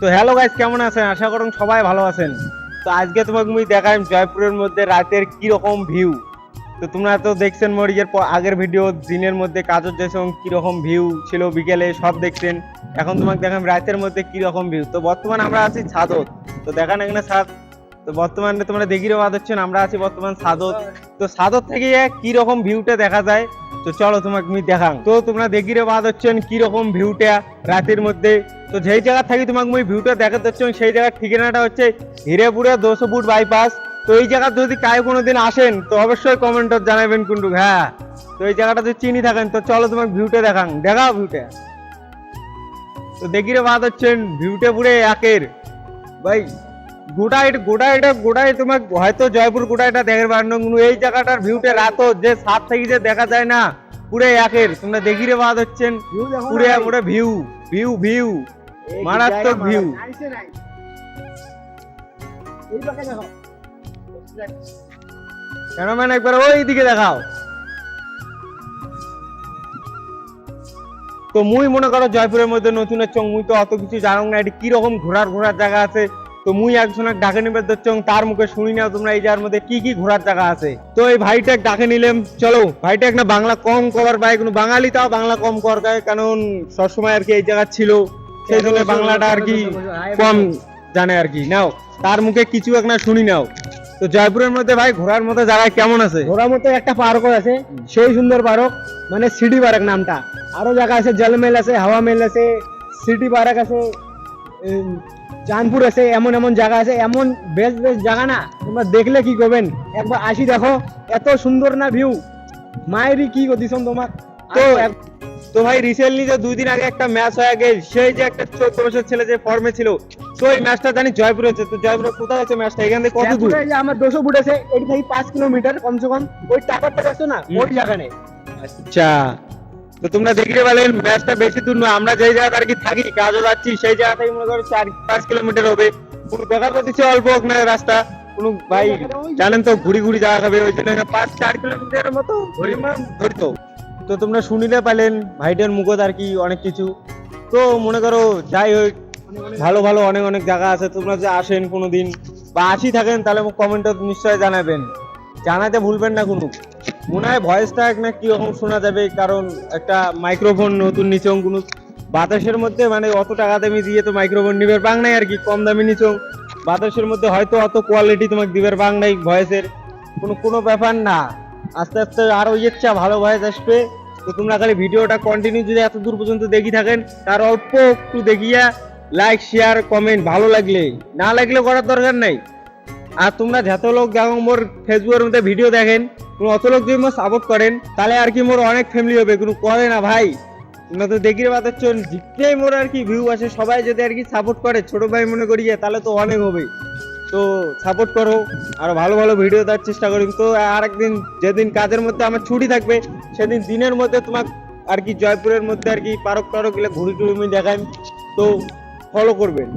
তো hello guys কেমন আছেন? আশা করুন সবাই ভালো আছেন। তো আজকে তোমাকে মুই দেখাই জয়পুরের মধ্যে রাতের রকম ভিউ তো তোমরা তো দেখছেন মরিজের পর আগের ভিডিও দিনের মধ্যে কাজর যেসব কীরকম ভিউ ছিল বিকেলে, সব দেখছেন। এখন তোমাকে দেখাম রাতের মধ্যে কীরকম ভিউ তো বর্তমানে আমরা আছি ছাদত। তো দেখান এখানে ছাদ তো বর্তমানে তোমরা দেখিরও বাদ হচ্ছেন আমরা আছি বর্তমান সাদত। তো সাদত থেকে কি রকম ভিউটা দেখা যায়? তো চলো তোমাকে আমি দেখাং। তো তোমরা দেখিরে বাদ হচ্ছেন কি রকম ভিউটা রাতের মধ্যে? তো যেই জায়গা থাকি তোমাকে মুই ভিউটা দেখাতে হচ্ছেন সেই জায়গার ঠিকানাটা হচ্ছে হিরেপুরে দুশো ফুট বাইপাস তো এই জায়গা যদি কায় কোনোদিন আসেন, তো অবশ্যই কমেন্টত জানাবেন কিন্তু হ্যাঁ তো এই জায়গাটা যদি চিনি থাকেন, তো চলো তোমাকে ভিউটা দেখাং। দেখাও ভিউটা তো দেখিরে বাদ হচ্ছেন ভিউটা পুরে একের। ভাই গোটা এটা গোটা গোটাই তোমার হয়তো জয়পুর গোটা এটা দেখার কিন্তু এই জায়গাটার ভিউটা রাত যে সাত থেকে যে দেখা যায় না পুরে একের। তোমরা দেখিরে বাদ হচ্ছেন। পুরে পুরে ভিউ ভিউ ভিউ মারাত্মক ভিউ কেন মানে একবার ওই দিকে দেখাও। তো মুই মনে করো জয়পুরের মধ্যে নতুন চং মুই তো অত কিছু জানো না এটি কি রকম ঘোরার ঘোরার জায়গা আছে। তো মুই একজনের ডাকে নিবে চং তার মুখে শুনি না তোমরা এই জায়গার মধ্যে কি কি ঘোরার জায়গা আছে। তো এই ভাইটাক ডাকে নিলাম, চলো, ভাইটাক না বাংলা কম করার পায়, কোনো বাঙালি তাও বাংলা কম কর গায়, কারণ সবসময় আর কি এই জায়গা ছিল, সেই জন্য বাংলাটা আর কি কম জানে আর কি। নাও, তার মুখে কিছু এক না শুনি নাও। তো জয়পুরের মধ্যে ভাই, ঘোরার মতো জায়গায় কেমন আছে? ঘোরার মতো একটা পার্কও আছে, সেই সুন্দর পার্ক মানে সিটি পার্ক নামটা। আরও জায়গা আছে, জলমেল আছে, হাওয়া মেল আছে, সিটি পার্ক আছে চাঁদপুর আছে এমন এমন জায়গা আছে এমন বেস্ট বেস্ট জায়গা না তোমরা দেখলে কি করবেন? একবার আসি দেখো এত সুন্দর না ভিউ মায়েরই কি দিছন তোমার? তো তো ভাই রিসেন্টলি যে দুই দিন আগে একটা ম্যাচ হয়ে গেল সেই যে একটা চোদ্দ বছর ছেলে যে ফর্মে ছিল তো এই ম্যাচটা জানি জয়পুর হচ্ছে। তো জয়পুরে কোথায় আছে ম্যাচটা এখান থেকে কত দূর? আমার দুশো ফুট আছে এটি থেকে পাঁচ কিলোমিটার কমসে কম ওই টাকাটা দেখছ না। ওই জায়গা নেই। আচ্ছা। তো তোমরা দেখতে পেলেন ম্যাচটা বেশি দূর নয়, আমরা যেই জায়গা আর কি থাকি, কাজও যাচ্ছি, সেই জায়গা থেকে মনে করো চার, পাঁচ কিলোমিটার হবে। কোনো দেখা করতেছে অল্প হোক না, রাস্তা। কোনো ভাই, জানেন তো, ঘুরি ঘুরি জায়গা খাবে ওই জন্য পাঁচ, চার কিলোমিটারের মতো পরিমাণ ধরতো। তো তোমরা শুনিতে পেলেন, ভাইটার মুখত আর কি অনেক কিছু। তো মনে করো, যাই হোক, ভালো ভালো, অনেক অনেক জায়গা আছে, তোমরা যে আসেন কোনোদিন বা আসি থাকেন, তাহলে কমেন্টে নিশ্চয় জানাবেন। জানাতে ভুলবেন না কোনো। মনে হয় ভয়েসটা এক না কীরকম শোনা যাবে, কারণ একটা মাইক্রোফোন নতুন নিচং, কোনো বাতাসের মধ্যে মানে অত টাকা দামি দিয়ে তো মাইক্রোফোন নিবে পাং নাই আর কি, কম দামি নিচং। বাতাসের মধ্যে হয়তো অত কোয়ালিটি তোমাকে দিবে পাং নাই ভয়েসের কোনো কোনো ব্যাপার না। আস্তে আস্তে আরও ইচ্ছা, ভালো ভয়েস আসবে। তো তোমরা খালি ভিডিওটা কন্টিনিউ যদি এত দূর পর্যন্ত দেখি থাকেন, তার অল্প একটু দেখিয়া লাইক শেয়ার কমেন্ট ভালো লাগলে। না লাগলে করার দরকার নাই। আর তোমরা যত লোক দেখো মোর ফেসবুকের মধ্যে ভিডিও দেখেন অত লোক যদি মোর সাপোর্ট করেন, তাহলে আর কি মোর অনেক ফ্যামিলি হবে, কোনো করে না ভাই। তোমরা তো দেখিয়ে পাচ্ছ জিততেই মোর আর কি ভিউ আছে সবাই যদি আর কি সাপোর্ট করে, ছোট ভাই মনে করিয়ে, তাহলে তো অনেক হবে। তো সাপোর্ট করো, আর ভালো ভালো ভিডিও দেওয়ার চেষ্টা করি তো আর একদিন যেদিন কাজের মধ্যে আমার ছুটি থাকবে, সেদিন দিনের মধ্যে তোমার আর কি জয়পুরের মধ্যে আর কি পারক টারক গেলে ঘুরি টুরি দেখাই। তো ফলো করবেন।